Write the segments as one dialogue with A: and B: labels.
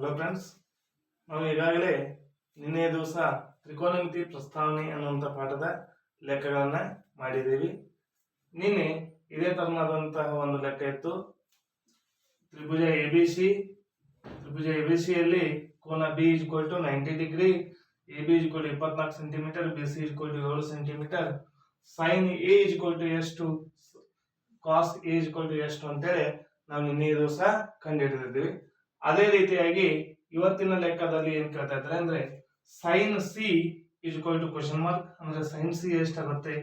A: Hello friends ನಾವು ಈಗಾಗಲೇ ನಿನ್ನೆ ದಿವಸ ತ್ರಿಕೋನಮಿತಿ ಪ್ರಸ್ತಾವನೆ ಅನ್ನುವಂಥ ಪಾಠದ ಲೆಕ್ಕಗಳನ್ನು ಮಾಡಿದ್ದೀವಿ. ನಿನ್ನೆ ಇದೇ ತರನಾದಂತಹ ಒಂದು ಲೆಕ್ಕ ಇತ್ತು. ತ್ರಿಭುಜ ಎ ಬಿ ಸಿ, ತ್ರಿಭುಜ ಎ ಬಿ ಸಿಯಲ್ಲಿ ಕೋನ B is to ninety degree, A B is equal ಇಪ್ಪತ್ನಾಲ್ಕು centimetre, B C is to ಏಳು centimetre, sine A is to ಎಷ್ಟು ಕಾಸ್ ಎ ಇಸ್ ಟು ಎಷ್ಟು ಅಂತೇಳಿ ನಾವು ನಿನ್ನೆ ದಿವಸ ಕಂಡುಹಿಡಿದಿದ್ದೀವಿ ಅದೇ ರೀತಿಯಾಗಿ ಇವತ್ತಿನ ಲೆಕ್ಕದಲ್ಲಿ ಏನ್ ಕೇಳ್ತಾ ಇದ್ದಾರೆ ಅಂದ್ರೆ sine C is to question mark ಅಂದ್ರೆ ಸೈನ್ ಸಿ ಎಷ್ಟಾಗುತ್ತೆ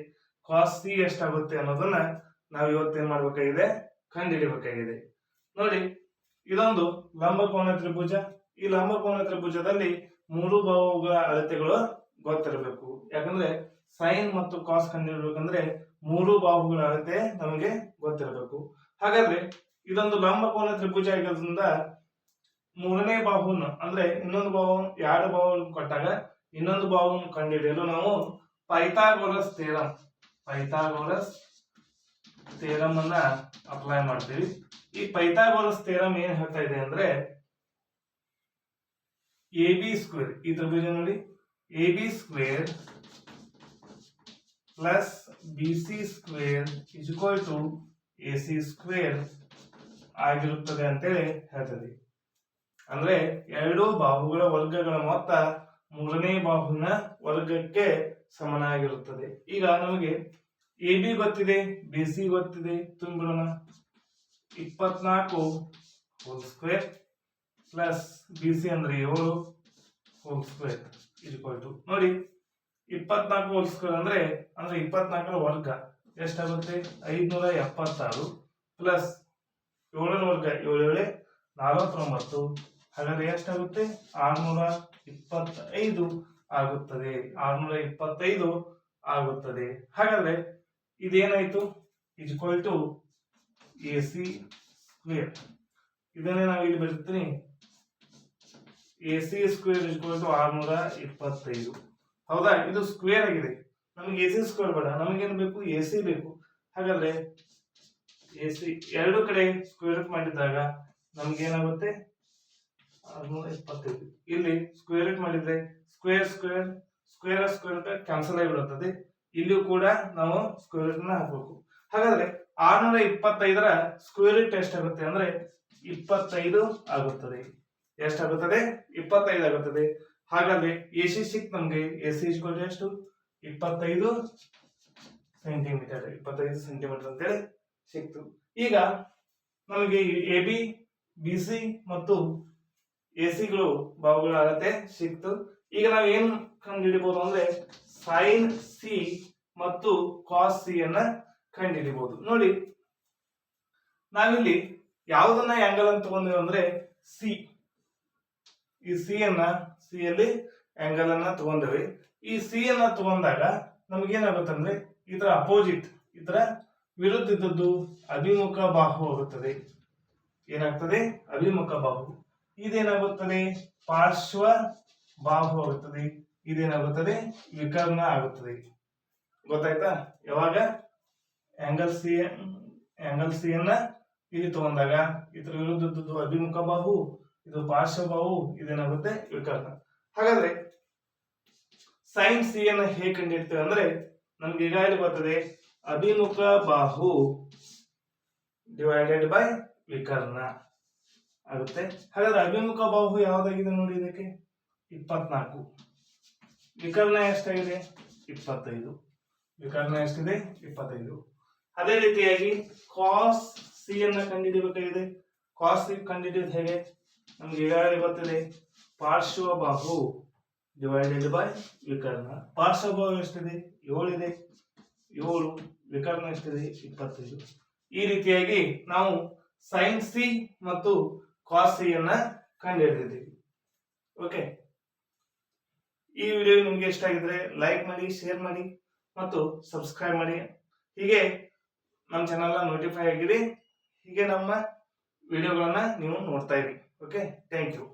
A: ಕಾಸ್ ಸಿ ಎಷ್ಟಾಗುತ್ತೆ ಅನ್ನೋದನ್ನ ನಾವು ಇವತ್ತೇನ್ ಮಾಡ್ಬೇಕಾಗಿದೆ, ಕಂಡುಹಿಡಿಬೇಕಾಗಿದೆ. ನೋಡಿ, ಇದೊಂದು ಲಂಬಕೋನ ತ್ರಿಭುಜ. ಈ ಲಂಬಕೋನ ತ್ರಿಭುಜದಲ್ಲಿ ಮೂರು ಬಾಹುಗಳ ಅಳತೆಗಳು ಗೊತ್ತಿರಬೇಕು. ಯಾಕಂದ್ರೆ ಸೈನ್ ಮತ್ತು ಕಾಸ್ ಕಂಡುಹಿಡಬೇಕಂದ್ರೆ ಮೂರು ಬಾಹುಗಳ ಅಳತೆ ನಮಗೆ ಗೊತ್ತಿರಬೇಕು. ಹಾಗಾದ್ರೆ ಇದೊಂದು ಲಂಬಕೋನ ತ್ರಿಭುಜ ಆಗಿರೋದ್ರಿಂದ ಮೂರನೇ ಬಾಹುನ, ಅಂದ್ರೆ ಇನ್ನೊಂದು ಬಾಹು ಎರಡು ಬಾಹು ಕೊಟ್ಟಾಗ ಇನ್ನೊಂದು ಬಾಹುವನ್ನು ಕಂಡುಹಿಡಿಯಲು ನಾವು ಪೈಥಾಗೋರಸ್ ಥೇರಮ್ ಪೈಥಾಗೋರಸ್ ಥೇರಮ್ ಅನ್ನ ಅಪ್ಲೈ ಮಾಡ್ತೀವಿ. ಈ ಪೈಥಾಗೋರಸ್ ಥೇರಮ್ ಏನ್ ಹೇಳ್ತಾ ಇದೆ ಅಂದ್ರೆ ಎ ಬಿ ಸ್ಕ್ವೇರ್, ಈ ತ್ರಿಭುಜ ನೋಡಿ. A B square plus B C square is equal to A C square ಆಗಿರುತ್ತದೆ ಅಂತೇಳಿ ಹೇಳ್ತದೆ ಅಂದ್ರೆ ಎರಡು ಬಾಹುಗಳ ವರ್ಗಗಳ ಮೊತ್ತ ಮೂರನೇ ಬಾಹುವಿನ ವರ್ಗಕ್ಕೆ ಸಮನಾಗಿರುತ್ತದೆ. ಈಗ ನಮಗೆ ಎ ಬಿ ಗೊತ್ತಿದೆ, ಬಿ ಸಿ ಗೊತ್ತಿದೆ, ತುಂಬಿಡೋಣ. ಇಪ್ಪತ್ನಾಲ್ಕು whole square plus B C ಅಂದ್ರೆ ಏಳು ಹೋಲ್ ಸ್ಕ್ವೇರ್ ಇಕ್ವಲ್ ಟು ನೋಡಿ, ಇಪ್ಪತ್ನಾಲ್ಕು ಹೋಲ್ ಸ್ಕ್ವೇರ್ ಅಂದ್ರೆ ಅಂದ್ರೆ ಇಪ್ಪತ್ನಾಲ್ಕರ ವರ್ಗ ಎಷ್ಟಾಗುತ್ತೆ? ಐದ್ನೂರ ಎಪ್ಪತ್ತಾರು ಪ್ಲಸ್ ಏಳರ ವರ್ಗ ಏಳು ಏಳೆ ನಲವತ್ತೊಂಬತ್ತು. ಹಾಗಾದ್ರೆ ಎಷ್ಟಾಗುತ್ತೆ ಆರ್ನೂರ ಇಪ್ಪತ್ತೈದು ಆಗುತ್ತದೆ. ಆರ್ನೂರ ಇಪ್ಪತ್ತೈದು ಆಗುತ್ತದೆ. ಹಾಗಾದ್ರೆ ಇದೇನಾಯ್ತು? Is equal to A C square ಇದನ್ನೇ ನಾವು ಇಲ್ಲಿ ಬರೀತೀನಿ A C square equal to ಆರ್ನೂರ ಇಪ್ಪತ್ತೈದು. ಹೌದಾ? ಇದು ಸ್ಕ್ವೇರ್ ಆಗಿದೆ. ನಮಗೆ ಎ ಸಿ ಸ್ಕ್ವೇರ್ ಬೇಡ. ನಮಗೇನು ಬೇಕು? ಎ ಸಿ ಬೇಕು. ಹಾಗಾದ್ರೆ ಎ ಸಿ ಎರಡು ಕಡೆ ಸ್ಕ್ವೇರ್ ಮಾಡಿದಾಗ ನಮ್ಗೆ ಏನಾಗುತ್ತೆ ಆರ್ನೂರ ಇಪ್ಪತ್ತೈದು. ಇಲ್ಲಿ ಸ್ಕ್ವೇರ್ ರೂಟ್ ಮಾಡಿದ್ರೆ ಸ್ಕ್ವೇರ್ ಸ್ಕ್ವೇರ್ ಸ್ಕ್ವೇರ್ ಸ್ಕ್ವೇರ್ ಅಂತ ಕ್ಯಾನ್ಸಲ್ ಆಗಿಬಿಡುತ್ತದೆ. ಇಲ್ಲಿಯೂ ಕೂಡ ನಾವು ಸ್ಕ್ವೇರ್ ರೂಟ್ನ ಹಾಕಬೇಕು. ಹಾಗಾದ್ರೆ ಆರ್ನೂರ ಇಪ್ಪತ್ತೈದರ ಸ್ಕ್ವೇರ್ ಇಟ್ ಎಷ್ಟಾಗುತ್ತೆ ಅಂದ್ರೆ ಇಪ್ಪತ್ತೈದು ಆಗುತ್ತದೆ. ಎಷ್ಟಾಗುತ್ತದೆ ಇಪ್ಪತ್ತೈದು ಆಗುತ್ತದೆ. ಹಾಗಾದ್ರೆ ಎ ಸಿ ಸಿಕ್ ನಮ್ಗೆ ಎ ಸಿ ಎಷ್ಟು? ಇಪ್ಪತ್ತೈದು ಸೆಂಟಿಮೀಟರ್ ಇಪ್ಪತ್ತೈದು ಸೆಂಟಿಮೀಟರ್ ಅಂತೇಳಿ ಸಿಕ್ತು. ಈಗ ನಮಗೆ ಎ ಬಿ ಬಿ ಸಿ ಮತ್ತು ಎ ಸಿಗಳು ಬಾಹುಗಳ ಅಳತೆ ಸಿಕ್ತು. ಈಗ ನಾವು ಏನು ಕಂಡುಹಿಡಿಬಹುದು ಅಂದ್ರೆ ಸೈನ್ ಸಿ ಮತ್ತು ಕಾಸ್ ಸಿ ಅನ್ನ ಕಂಡುಹಿಡಿಬಹುದು ನೋಡಿ, ನಾವಿಲ್ಲಿ ಯಾವುದನ್ನ ಆಂಗಲ್ ಅಂತ ತಗೊಂಡಿವಿ ಅಂದ್ರೆ ಸಿ ಈ ಸಿ ಅನ್ನ ಸಿ ಅಲ್ಲಿ ಆಂಗಲ್ ಅನ್ನ ತಗೊಂಡಿವಿ ಈ ಸಿ ಅನ್ನ ತಗೊಂಡಾಗ ನಮಗೇನಾಗುತ್ತೆ ಅಂದ್ರೆ ಇದರ ಅಪೋಸಿಟ್ ಇದರ ವಿರುದ್ಧ ಇದ್ದದ್ದು ಅಭಿಮುಖ ಬಾಹು ಆಗುತ್ತದೆ. ಏನಾಗ್ತದೆ? ಅಭಿಮುಖ ಬಾಹು. ಇದೇನಾಗುತ್ತದೆ? ಪಾರ್ಶ್ವ ಬಾಹು ಆಗುತ್ತದೆ. ಇದೇನಾಗುತ್ತದೆ? ವಿಕರ್ಣ ಆಗುತ್ತದೆ. ಗೊತ್ತಾಯ್ತಾ? ಯಾವಾಗ? ಆಂಗಲ್ ಸಿ ಆಂಗಲ್ ಸಿ ಅನ್ನ ಇಲ್ಲಿ ತಗೊಂಡಾಗ. ಇದರ ವಿರುದ್ಧದ್ದು ಅಭಿಮುಖ ಬಾಹು, ಇದು ಪಾರ್ಶ್ವ ಬಾಹು, ಇದೇನಾಗುತ್ತೆ? ವಿಕರ್ಣ. ಹಾಗಾದ್ರೆ ಸೈನ್ ಸಿ ಅನ್ನ ಹೇಗೆ ಕಂಡಿಡ್ತೇವೆ ಅಂದ್ರೆ, ನಮ್ಗೆ ಈಗಾಗಲೇ ಬರ್ತದೆ? ಅಭಿಮುಖ ಬಾಹು ಡಿವೈಡೆಡ್ ಬೈ ವಿಕರ್ಣ. ಆಗುತ್ತೆ. ಹಾಗಾದ್ರೆ ಅಭಿಮುಖ ಬಾಹು ಯಾವ್ದಾಗಿದೆ ನೋಡಿ ಇದಕ್ಕೆ? ಇಪ್ಪತ್ನಾಲ್ಕು. ವಿಕರ್ಣ ಎಷ್ಟಾಗಿದೆ? ಇಪ್ಪತ್ತೈದು. ವಿಕರ್ಣ ಎಷ್ಟಿದೆ? ಇಪ್ಪತ್ತೈದು. ಅದೇ ರೀತಿಯಾಗಿ ಕಾಸ್ ಸಿ ಅನ್ನ ಕಂಡುಹಿಡಿಯಬೇಕಾಗಿದೆ. ಕಾಸ್ ಸಿ ಕಂಡುಹಿಡಿಯೋದು ಹೇಗೆ? ನಮ್ಗೆ ಈಗಾಗಲೇ ಗೊತ್ತಿದೆ. ಪಾರ್ಶ್ವ ಬಾಹು ಡಿವೈಡೆಡ್ ಬೈ ವಿಕರ್ಣ. ಪಾರ್ಶ್ವ ಬಾಹು ಎಷ್ಟಿದೆ? ಏಳಿದೆ. ಏಳು. ವಿಕರ್ಣ ಎಷ್ಟಿದೆ? ಇಪ್ಪತ್ತೈದು. ಈ ರೀತಿಯಾಗಿ ನಾವು ಸೈನ್ ಸಿ ಮತ್ತು ಕಾಸ್ ಅನ್ನ ಕಂಡುಹಿಡಿದಿದ್ದೀವಿ ಓಕೆ ಈ ವಿಡಿಯೋ ನಿಮಗೆ ಇಷ್ಟ ಆಗಿದ್ರೆ ಲೈಕ್ ಮಾಡಿ ಶೇರ್ ಮಾಡಿ ಮತ್ತು ಸಬ್ಸ್ಕ್ರೈಬ್ ಮಾಡಿ. ಹೀಗೆ ನಮ್ಮ ಚಾನಲ್ ನೋಟಿಫೈ ಆಗಿರಿ. ಹೀಗೆ ನಮ್ಮ ವಿಡಿಯೋಗಳನ್ನು ನೀವು ನೋಡ್ತಾ ಇರಿ. Okay thank you